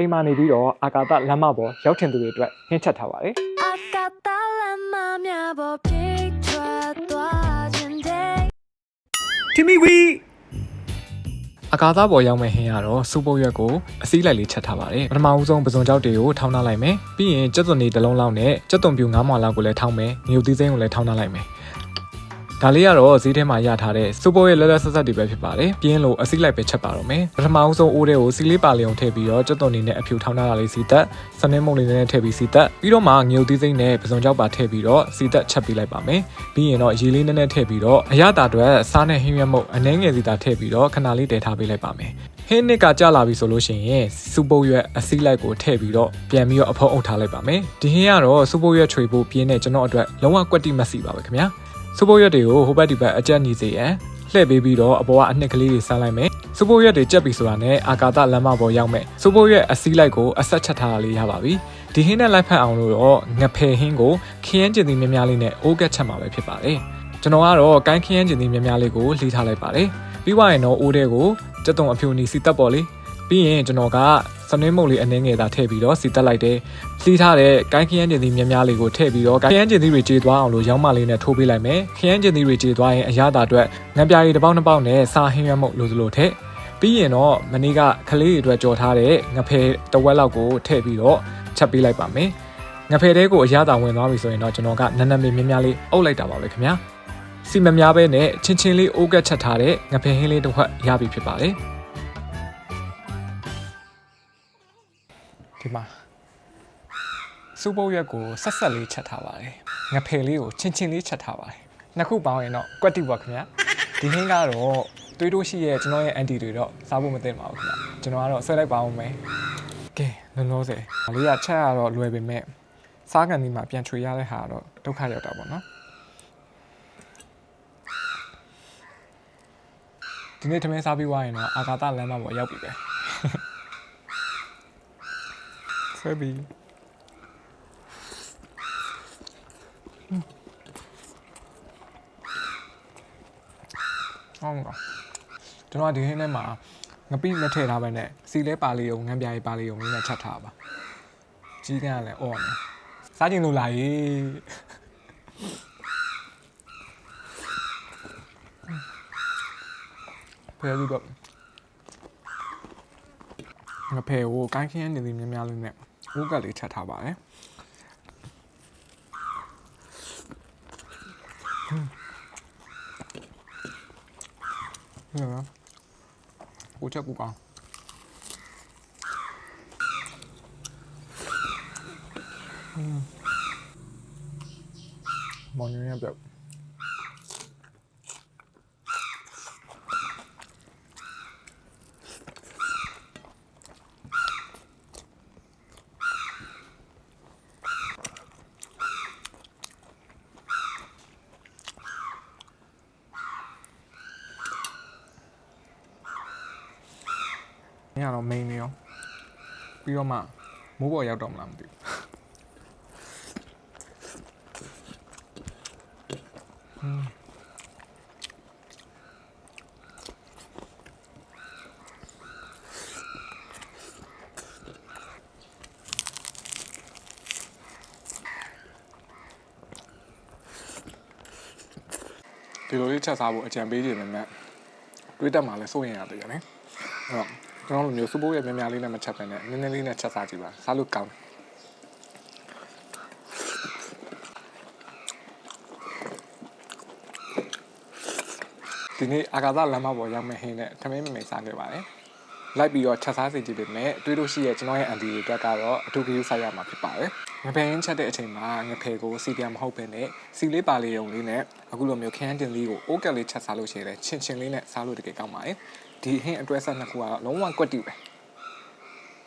အိမ်မှာနေပြီးတော့အာကာသလမ်းမပေါ်ရောက်ထင်သူတွေအတွက်ဟင်းချက်ထားပါတယ် I got that lemma 버 picture သွားခြင်းတဲ့တီမီဝီအကာသားပေါ်ရောက်မဲ့ဟင်းကတော့စူပုတ်ရွက်ကိုအစည်းလိုက်လေးချက်ထားပါတယ်ပထမဦးဆုံးပစုံကြောက်တွေကိုထောင်းထားလိုက်မယ်ပြီးရင်ကြက်သွန်နေတစ်လုံးလောက်နဲ့ကြက်သွန်ပြူ9မွာလောက်ကိုလည်းထောင်းမယ်ငရုတ်သီးစိမ်းကိုလည်းထောင်းထားလိုက်မယ် ဒါလေးကတော့ဈေးထဲမှာရထားတဲ့စူပုတ်ရဲ့လဲလဲဆက်ဆက်တွေပဲဖြစ်ပါတယ်ပြင်းလို့အစည်းလိုက်ပဲချက်ပါတော့မယ်ပထမဦးဆုံးအိုးတွေကိုစီလေးပါလျုံထည့်ပြီးတော့ကြက်သွန်နေနဲ့အဖြူထောင်းထားတာလေးစီသက်စနင်းမုံလေးနဲ့ထည့်ပြီးစီသက်ပြီးတော့မှငရုတ်သီးစိမ်းနဲ့ပစုံကြောက်ပါထည့်ပြီးတော့စီသက်ချက်ပေးလိုက်ပါမယ်ပြီးရင်တော့ရေလေးနည်းနည်းထည့်ပြီးတော့အရသာအတွက်စားနဲ့ဟင်းရွက်မုတ်အနှဲငယ်စီတာထည့်ပြီးတော့ခဏလေးတည်ထားပေးလိုက်ပါမယ်ဟင်းနစ်ကကြာလာပြီဆိုလို့ရှိရင်စူပုတ်ရွက်အစည်းလိုက်ကိုထည့်ပြီးတော့ပြန်ပြီးတော့အဖုံးအုပ်ထားလိုက်ပါမယ်ဒီဟင်းကတော့စူပုတ်ရွက်ချွေဖို့ပြင်းတဲ့ကျွန်တော်အတွက်လုံးဝကွက်တိမက်စီပါပဲခင်ဗျာ စူပိုရက်တွေကိုဟိုဘက်ဒီဘက်အကြက်ညီစေရန်လှည့်ပေးပြီးတော့အပေါ်ကအနှစ်ကလေးတွေဆန်းလိုက်မယ်စူပိုရက်တွေကြက်ပြီဆိုတာနဲ့အာကာသလမ်းမပေါ်ရောက်မယ်စူပိုရက်အစည်းလိုက်ကိုအဆက်ချက်ထားတာလေးရပါပြီဒီဟင်းနဲ့လိုက်ဖက်အောင်လို့တော့ငဖယ်ဟင်းကိုခရမ်းကျင်သီးများများလေးနဲ့အိုးကက်ချက်မှာပဲဖြစ်ပါတယ်ကျွန်တော်ကတော့ကိုင်းခရမ်းကျင်သီးများများလေးကိုလှီးထားလိုက်ပါတယ်ပြီးွားရင်တော့အိုးတဲ့ကိုကြက်တုံအဖြူနီစီတက်ပေါ်လေးပြီးရင်ကျွန်တော်က စနွေးမုတ်လေးအနှင်းငယ်သာထည့်ပြီးတော့စီတက်လိုက်တယ်။စီးထားတဲ့ကိုင်းခရမ်းကျင်သီးများများလေးကိုထည့်ပြီးတော့ခရမ်းကျင်သီးတွေကြေသွားအောင်လို့ရောင်းမလေးနဲ့ထိုးပေးလိုက်မယ်။ခရမ်းကျင်သီးတွေကြေသွားရင်အရသာအတွက်ငံပြားရီတစ်ပေါက်နှစ်ပေါက်နဲ့စာဟင်းရွက်မုတ်လိုစလိုထည့်ပြီးရင်တော့မနေ့ကခလေးတွေအတွက်ကြော်ထားတဲ့ငဖယ်တစ်ဝက်လောက်ကိုထည့်ပြီးတော့ချက်ပေးလိုက်ပါမယ်။ငဖယ်တဲကိုအရသာဝင်သွားပြီဆိုရင်တော့ကျွန်တော်ကနန်းနန်းလေးများများလေးအုပ်လိုက်တာပါပဲခင်ဗျာ။စီမများပဲနဲ့ချင်းချင်းလေးအိုးကက်ချက်ထားတဲ့ငဖယ်ဟင်းလေးတစ်ခွက်ရပြီဖြစ်ပါတယ်။ ဒီမှာစူပုတ်ရက်ကိုဆက်ဆက်လေးချက်ထားပါတယ်ငဖယ်လေးကိုချင်းချင်းလေးချက်ထားပါတယ်နှစ်ခုပေါင်းရင်တော့ကွက်တိပါခင်ဗျာဒီဟင်းကတော့တွေးတိုးရှိရဲ့ကျွန်တော်ရဲ့အန်တီတွေတော့စားဖို့မသင့်ပါဘူးခင်ဗျာကျွန်တော်ကတော့ဆွဲလိုက်ပါအောင်မယ်ကဲလုံးလုံးစေဒါလေးကချက်ရတော့လွယ်ပေမဲ့စားကန်ဒီမှာပြန်ချွေရတဲ့ဟာတော့ဒုက္ခရောက်တာပေါ့နော်ဒီနေ့ထမင်းစားပြီးွားရင်တော့အာကာသလမ်းမပေါ်ရောက်ပြီပဲ ဆွဲပြီးဟုတ်ကဲ့ကျွန်တော်ကဒီဟင်းထဲမှာငပိမထည့်ထားပဲနဲ့စီလဲပါလေးုံငံပြားရေးပါလေးုံလေးနဲ့ချက်ထားပါကြီးကန်းကလည်းအော်နေစားကျင်လို့လာရေးဖဲလူတော့ငဖဲကိုကိုင်းခင်းနေသည်များများလေးနဲ့ ဦးကလေးချက်ထားပါတယ်ဟုတ်လားကိုချက်ကူကောင်းမောင်ရရပြောက် ညတော့ main နေရောပြီးတော့မှမိုးပေါ်ရောက်တော့မလားမသိဘူးဟွန်းဒီလိုလေးချက်စားဖို့အကြံပေးခြင်းနဲ့မြတ်တွေးတက်မှလည်းစိုးရင်ရတယ်ရတယ်အဲ့တော့ ကျွန်တော်တို့မျိုးစူပိုးရဲ့များများလေးနဲ့မချက်ပဲနဲ့နည်းနည်းလေးနဲ့ချက်စားကြည့်ပါစားလို့ကောင်းဒီနေ့အာကာသလမ်းမပေါ်ရောက်မဲ့ဟင်းနဲ့ထမင်းမမေစားခဲ့ပါတယ်လိုက်ပြီးတော့ချက်စားစီကြည့်ပေမဲ့တွေးလို့ရှိရဲ့ကျွန်တော်ရဲ့အန်တီတွေအတွက်ကတော့အထူးဂရုစိုက်ရမှာဖြစ်ပါတယ်ငဖယ်ရင်းချက်တဲ့အချိန်မှာငဖယ်ကိုစီပြန်မဟုတ်ပဲနဲ့စီလေးပါလေးရုံလေးနဲ့အခုလိုမျိုးခရမ်းတင်လေးကိုအိုးကက်လေးချက်စားလို့ရှိရင်လည်းချင်းချင်းလေးနဲ့စားလို့တကယ်ကောင်းပါတယ် ဒီဟင်းအတွဲဆက်နှစ်ခုကတော့လုံးဝကွက်တူပဲ